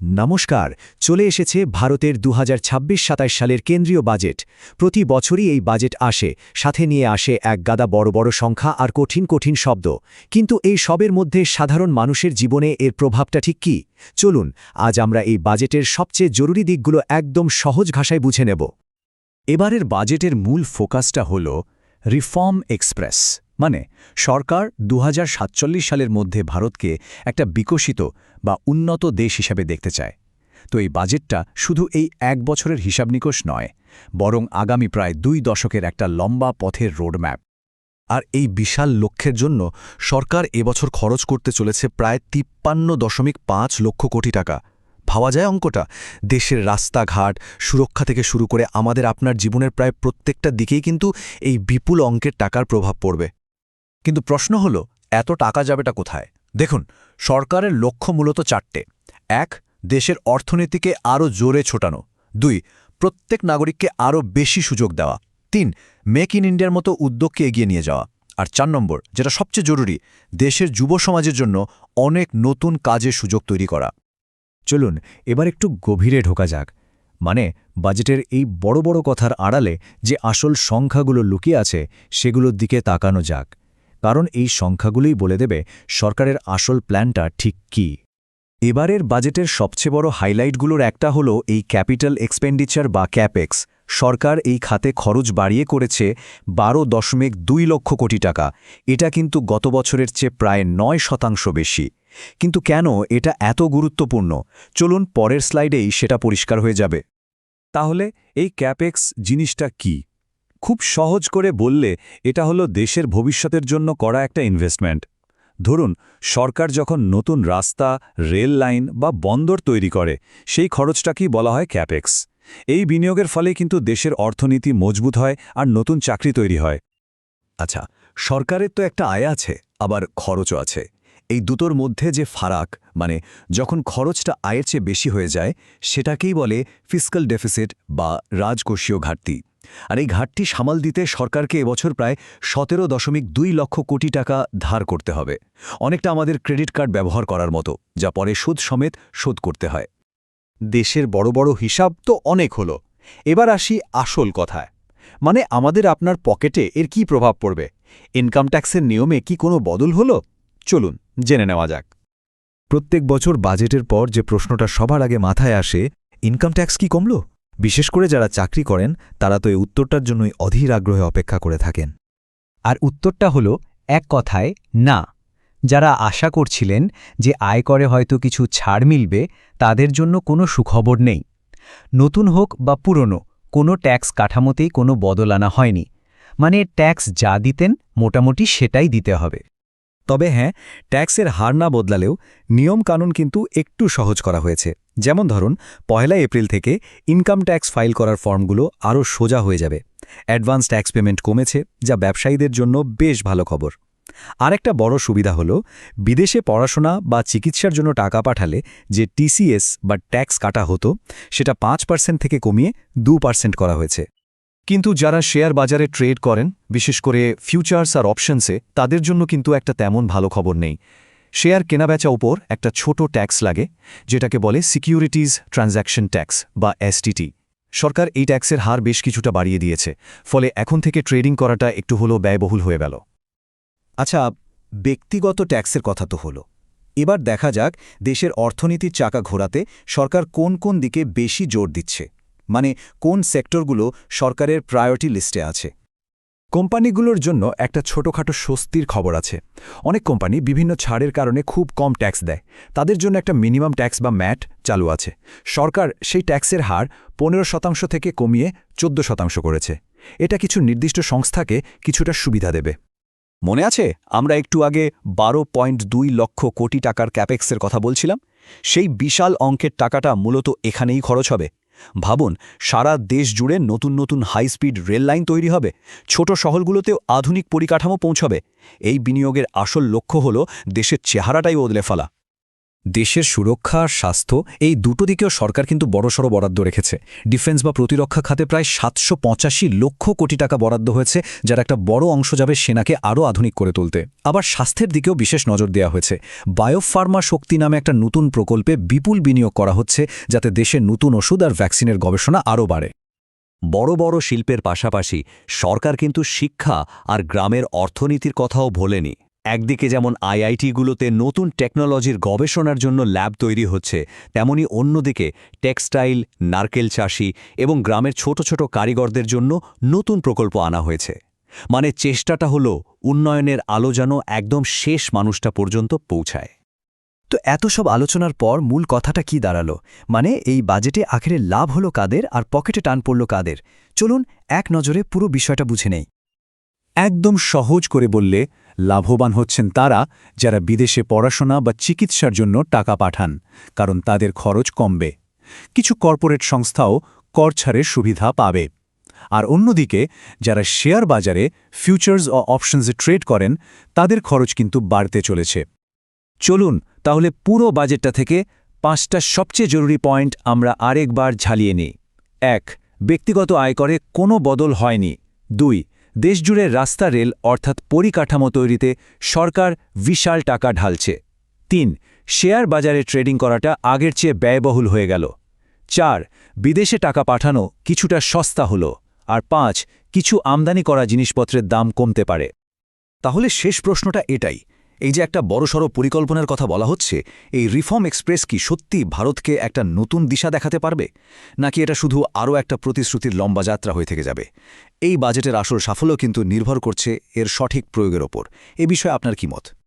নমস্কার, চলে এসেছে ভারতের দু হাজার সালের কেন্দ্রীয় বাজেট। প্রতি বছরই এই বাজেট আসে, সাথে নিয়ে আসে এক গাদা বড় বড় সংখ্যা আর কঠিন কঠিন শব্দ। কিন্তু এই সবের মধ্যে সাধারণ মানুষের জীবনে এর প্রভাবটা ঠিক কি? চলুন, আজ আমরা এই বাজেটের সবচেয়ে জরুরি দিকগুলো একদম সহজ ভাষায় বুঝে নেব। এবারের বাজেটের মূল ফোকাসটা হল, রিফর্ম এক্সপ্রেস। মানে সরকার দু হাজার সাতচল্লিশ সালের মধ্যে ভারতকে একটা বিকশিত বা উন্নত দেশ হিসাবে দেখতে চায়। তো এই বাজেটটা শুধু এই এক বছরের হিসাব নিকোষ নয়, বরং আগামী প্রায় দুই দশকের একটা লম্বা পথের রোডম্যাপ। আর এই বিশাল লক্ষ্যের জন্য সরকার এবছর খরচ করতে চলেছে প্রায় তিপ্পান্ন দশমিক পাঁচ লক্ষ কোটি টাকা। ভাবা যায় অঙ্কটা? দেশের রাস্তাঘাট, সুরক্ষা থেকে শুরু করে আমাদের আপনার জীবনের প্রায় প্রত্যেকটা দিকেই কিন্তু এই বিপুল অঙ্কের টাকার প্রভাব পড়বে। কিন্তু প্রশ্ন হল, এত টাকা যাবেটা কোথায়? দেখুন, সরকারের লক্ষ্য মূলত চারটে। এক, দেশের অর্থনীতিকে আরও জোরে ছোটানো। দুই, প্রত্যেক নাগরিককে আরও বেশি সুযোগ দেওয়া। তিন, মেক ইন ইন্ডিয়ার মতো উদ্যোগকে এগিয়ে নিয়ে যাওয়া। আর চার নম্বর, যেটা সবচেয়ে জরুরি, দেশের যুব সমাজের জন্য অনেক নতুন কাজের সুযোগ তৈরি করা। চলুন, এবার একটু গভীরে ঢোকা যাক। মানে বাজেটের এই বড় বড় কথার আড়ালে যে আসল সংখ্যাগুলো লুকিয়ে আছে, সেগুলোর দিকে তাকানো যাক। কারণ এই সংখ্যাগুলোই বলে দেবে সরকারের আসল প্ল্যানটা ঠিক কী। এবারের বাজেটের সবচেয়ে বড় হাইলাইটগুলোর একটা হলো এই ক্যাপিটাল এক্সপেন্ডিচার বা ক্যাপেক্স। সরকার এই খাতে খরচ বাড়িয়ে করেছে বারো দশমিক দুই লক্ষ কোটি টাকা। এটা কিন্তু গত বছরের চেয়ে প্রায় নয় শতাংশ বেশি। কিন্তু কেন এটা এত গুরুত্বপূর্ণ? চলুন পরের স্লাইডেই সেটা পরিষ্কার হয়ে যাবে। তাহলে এই ক্যাপেক্স জিনিসটা কি? খুব সহজ করে বললে, এটা হলো দেশের ভবিষ্যতের জন্য করা একটা ইনভেস্টমেন্ট ধরুন, সরকার যখন নতুন রাস্তা, রেল লাইন বা বন্দর তৈরি করে, সেই খরচটাকেই বলা হয় ক্যাপেক্স এই বিনিয়োগের ফলে কিন্তু দেশের অর্থনীতি মজবুত হয় আর নতুন চাকরি তৈরি হয়। আচ্ছা সরকারের তো একটা আয় আছে, আবার খরচও আছে। এই দুটোর মধ্যে যে ফারাক মানে যখন খরচটা আয়ের চেয়ে বেশি হয়ে যায়, সেটাকেই বলে ফিসকাল ডেফিসিট বা রাজকোষীয় ঘাটতি। আর এই ঘাটতি সামাল দিতে সরকারকে এবছর প্রায় সতেরো দশমিক দুই লক্ষ কোটি টাকা ধার করতে হবে। অনেকটা আমাদের ক্রেডিট কার্ড ব্যবহার করার মতো, যা পরে সুদ সমেত শোধ করতে হয়। দেশের বড় বড় হিসাব তো অনেক হলো। এবার আসি আসল কথায়। মানে আমাদের আপনার পকেটে এর কি প্রভাব পড়বে? ইনকাম ট্যাক্সের নিয়মে কি কোনো বদল হলো? চলুন, জেনে নেওয়া যাক। প্রত্যেক বছর বাজেটের পর যে প্রশ্নটা সবার আগে মাথায় আসে, ইনকাম ট্যাক্স কি কমল? বিশেষ করে যারা চাকরি করেন, তারা তো এই উত্তরটার জন্যই অধীর আগ্রহে অপেক্ষা করে থাকেন। আর উত্তরটা হলো, এক কথায়, না। যারা আশা করছিলেন যে আয়করে হয়তো কিছু ছাড় মিলবে, তাদের জন্য কোনো সুখবর নেই। নতুন হোক বা পুরনো, কোনো ট্যাক্স কাঠামোতেই কোনো বদল আনা হয়নি। মানে ট্যাক্স যা দিতেন, মোটামুটি সেটাই দিতে হবে। তবে হ্যাঁ ট্যাক্সের হার না বদলালেও নিয়মকানুন কিন্তু একটু সহজ করা হয়েছে। যেমন ধরুন, পয়লা এপ্রিল থেকে ইনকাম ট্যাক্স ফাইল করার ফর্মগুলো আরও সোজা হয়ে যাবে। অ্যাডভান্স ট্যাক্স পেমেন্ট কমেছে, যা ব্যবসায়ীদের জন্য বেশ ভালো খবর। আরেকটা বড় সুবিধা হল, বিদেশে পড়াশোনা বা চিকিৎসার জন্য টাকা পাঠালে যে টিসিএস বা ট্যাক্স কাটা হতো, সেটা পাঁচ পার্সেন্ট থেকে কমিয়ে দু পার্সেন্ট করা হয়েছে। কিন্তু যারা শেয়ার বাজারে ট্রেড করেন, বিশেষ করে ফিউচার্স আর অপশনসে, তাদের জন্য কিন্তু একটা তেমন ভালো খবর নেই। শেয়ার কেনাবেচা উপর একটা ছোট ট্যাক্স লাগে, যেটাকে বলে সিকিউরিটিজ ট্রানজ্যাকশন ট্যাক্স বা এসটিটি সরকার এই ট্যাক্সের হার বেশ কিছুটা বাড়িয়ে দিয়েছে, ফলে এখন থেকে ট্রেডিং করাটা একটু হলেও ব্যয়বহুল হয়ে গেল। আচ্ছা ব্যক্তিগত ট্যাক্সের কথা তো হলো। এবার দেখা যাক দেশের অর্থনীতির চাকা ঘোরাতে সরকার কোন কোন দিকে বেশি জোর দিচ্ছে। মানে কোন সেক্টরগুলো সরকারের প্রায়োরিটি লিস্টে আছে। কোম্পানিগুলোর জন্য একটা ছোটখাটো স্বস্তির খবর আছে। অনেক কোম্পানি বিভিন্ন ছাড়ের কারণে খুব কম ট্যাক্স দেয়। তাদের জন্য একটা মিনিমাম ট্যাক্স বা ম্যাট চালু আছে। সরকার সেই ট্যাক্সের হার পনেরো শতাংশ থেকে কমিয়ে চোদ্দ শতাংশ করেছে। এটা কিছু নির্দিষ্ট সংস্থাকে কিছুটা সুবিধা দেবে। মনে আছে? আমরা একটু আগে বারো পয়েন্ট দুই লক্ষ কোটি টাকার ক্যাপেক্সের কথা বলছিলাম। সেই বিশাল অঙ্কের টাকাটা মূলত এখানেই খরচ হবে। ভাবুন, সারা দেশ জুড়ে নতুন নতুন হাই স্পিড রেল লাইন তৈরি হবে, ছোট শহরগুলোতেও আধুনিক পরিকাঠামো পৌঁছবে। এই বিনিয়োগের আসল লক্ষ্য হল দেশের চেহারাটাই বদলে ফেলা। দেশের সুরক্ষা আর স্বাস্থ্য এই দুটো দিকেও সরকার কিন্তু বড়সড় বরাদ্দ রেখেছে। ডিফেন্স বা প্রতিরক্ষা খাতে প্রায় সাতশো পঁচাশি লক্ষ কোটি টাকা বরাদ্দ হয়েছে, যার একটা বড় অংশ যাবে সেনাকে আরও আধুনিক করে তুলতে। আবার স্বাস্থ্যের দিকেও বিশেষ নজর দেওয়া হয়েছে। বায়োফার্মা শক্তি নামে একটা নতুন প্রকল্পে বিপুল বিনিয়োগ করা হচ্ছে, যাতে দেশের নতুন ওষুধ আর ভ্যাকসিনের গবেষণা আরও বাড়ে। বড় বড় শিল্পের পাশাপাশি সরকার কিন্তু শিক্ষা আর গ্রামের অর্থনীতির কথাও ভোলেনি। একদিকে যেমন আইআইটিগুলোতে নতুন টেকনোলজির গবেষণার জন্য ল্যাব তৈরি হচ্ছে, তেমনি অন্যদিকে টেক্সটাইল, নারকেল চাষি এবং গ্রামের ছোট ছোট কারিগরদের জন্য নতুন প্রকল্প আনা হয়েছে। মানে চেষ্টাটা হলো উন্নয়নের আলো যেন একদম শেষ মানুষটা পর্যন্ত পৌঁছায়। তো এত সব আলোচনার পর মূল কথাটা কি দাঁড়াল? মানে এই বাজেটে আখেরে লাভ হলো কাদের আর পকেটে টান পড়ল কাদের? চলুন এক নজরে পুরো বিষয়টা বুঝে নেই। একদম সহজ করে বললে লাভবান হচ্ছেন তারা যারা বিদেশে পড়াশোনা বা চিকিৎসার জন্য টাকা পাঠান, কারণ তাদের খরচ কমবে। কিছু কর্পোরেট সংস্থাও কর ছাড়ের সুবিধা পাবে। আর অন্যদিকে, যারা শেয়ার বাজারে ফিউচার্স ও অপশনসে ট্রেড করেন, তাদের খরচ কিন্তু বাড়তে চলেছে। চলুন, তাহলে পুরো বাজেটটা থেকে পাঁচটা সবচেয়ে জরুরি পয়েন্ট আমরা আরেকবার ঝালিয়ে নিই। এক, ব্যক্তিগত আয়করে কোনো বদল হয়নি। দুই দেশজুড়ে রাস্তা রেল অর্থাৎ পরিকাঠামো তৈরিতে সরকার বিশাল টাকা ঢালছে। তিন, শেয়ার বাজারে ট্রেডিং করাটা আগের চেয়ে ব্যয়বহুল হয়ে গেল। চার, বিদেশে টাকা পাঠানো কিছুটা সস্তা হল। আর পাঁচ, কিছু আমদানি করা জিনিসপত্রের দাম কমতে পারে। তাহলে শেষ প্রশ্নটা এটাই এই যে একটা বড়সড় পরিকল্পনার কথা বলা হচ্ছে, এই রিফর্ম এক্সপ্রেস কি সত্যি ভারতকে একটা নতুন দিশা দেখাতে পারবে? নাকি এটা শুধু আরও একটা প্রতিশ্রুতির লম্বা যাত্রা হয়ে থেকে যাবে? এই বাজেটের আসল সাফল্য কিন্তু নির্ভর করছে এর সঠিক প্রয়োগের ওপর। এ বিষয়ে আপনার কি মত?